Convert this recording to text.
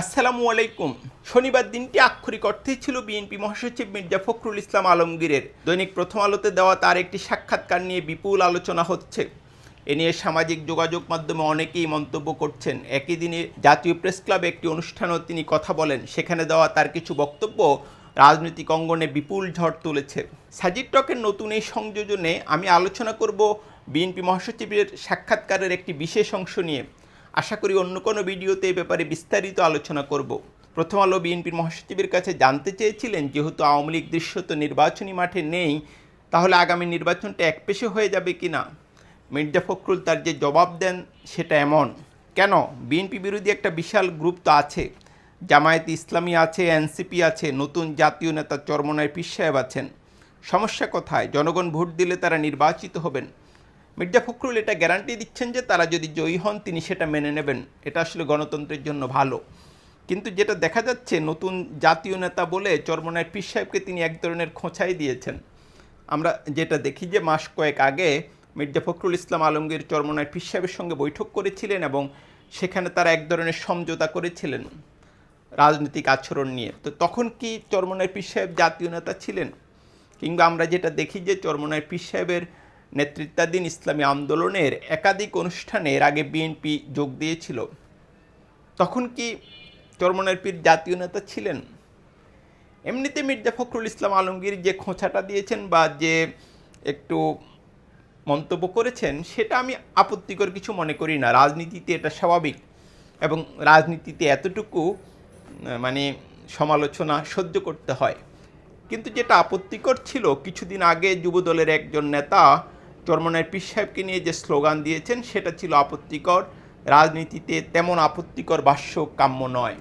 আসসালামু আলাইকুম। শনিবার দিনটি আক্ষরিক অর্থেই ছিল বিএনপি মহাসচিব মির্জা ফখরুল ইসলাম আলমগীরের। দৈনিক প্রথম আলোতে দেওয়া তার একটি সাক্ষাৎকার নিয়ে বিপুল আলোচনা হচ্ছে। এ নিয়ে সামাজিক যোগাযোগ মাধ্যমে অনেকেই মন্তব্য করছেন। একই দিনে জাতীয় প্রেস ক্লাবে একটি অনুষ্ঠানেও তিনি কথা বলেন। সেখানে দেওয়া তার কিছু বক্তব্য রাজনৈতিক অঙ্গনে বিপুল ঝড় তুলেছে। সাজিদ টকের নতুন এই সংযোজনে আমি আলোচনা করব বিএনপি মহাসচিবের সাক্ষাৎকারের একটি বিশেষ অংশ নিয়ে। আশা করি অন্য কোনো ভিডিওতে এ ব্যাপারে বিস্তারিত আলোচনা করব। প্রথম আলো বিএনপির মহাসচিবের কাছে জানতে চেয়েছিলেন, যেহেতু আওয়ামী লীগ দৃশ্যত নির্বাচনী মাঠে নেই, তাহলে আগামী নির্বাচনটা একপেশে হয়ে যাবে কি না? মির্জা ফখরুল তার যে জবাব দেন, সেটা এমন। কেন? বিএনপি বিরোধী একটা বিশাল গ্রুপ তো আছে। জামায়াত ইসলামী আছে, এনসিপি আছে, নতুন জাতীয় নেতা চরমনায় পীর সাহেব আছেন। সমস্যা কোথায়? জনগণ ভোট দিলে তারা নির্বাচিত হবেন। মির্জা ফখরুল এটা গ্যারান্টি দিচ্ছেন যে তারা যদি জয়ী হন, তিনি সেটা মেনে নেবেন। এটা আসলে গণতন্ত্রের জন্য ভালো। কিন্তু যেটা দেখা যাচ্ছে, নতুন জাতীয় নেতা বলে চরমনায় পীর সাহেবকে তিনি এক ধরনের খোঁচাই দিয়েছেন। আমরা যেটা দেখি যে মাস কয়েক আগে মির্জা ফখরুল ইসলাম আলমগীর চরমনায় পীর সাহেবের সঙ্গে বৈঠক করেছিলেন এবং সেখানে তারা এক ধরনের সমঝোতা করেছিলেন রাজনৈতিক আচরণ নিয়ে। তো তখন কি চরমনায় পীর সাহেব জাতীয় নেতা ছিলেন? কিংবা আমরা যেটা দেখি যে চরমনায় পীর সাহেবের নেতৃত্বাধীন ইসলামী আন্দোলনের একাধিক অনুষ্ঠানে এর আগে বিএনপি যোগ দিয়েছিল। তখন কি চরমনায় পীর জাতীয় নেতা ছিলেন? এমনিতে মির্জা ফখরুল ইসলাম আলমগীর যে খোঁচাটা দিয়েছেন বা যে একটু মন্তব্য করেছেন, সেটা আমি আপত্তিকর কিছু মনে করি না। রাজনীতিতে এটা স্বাভাবিক এবং রাজনীতিতে এতটুকু মানে সমালোচনা সহ্য করতে হয়। কিন্তু যেটা আপত্তিকর ছিল, কিছুদিন আগে যুবদলের একজন নেতা চরমনের পীর সাহেবকে নিয়ে যে স্লোগান দিয়েছেন, সেটা ছিল আপত্তিকর। রাজনীতিতে তেমন আপত্তিকর ভাষ্য কাম্য নয়।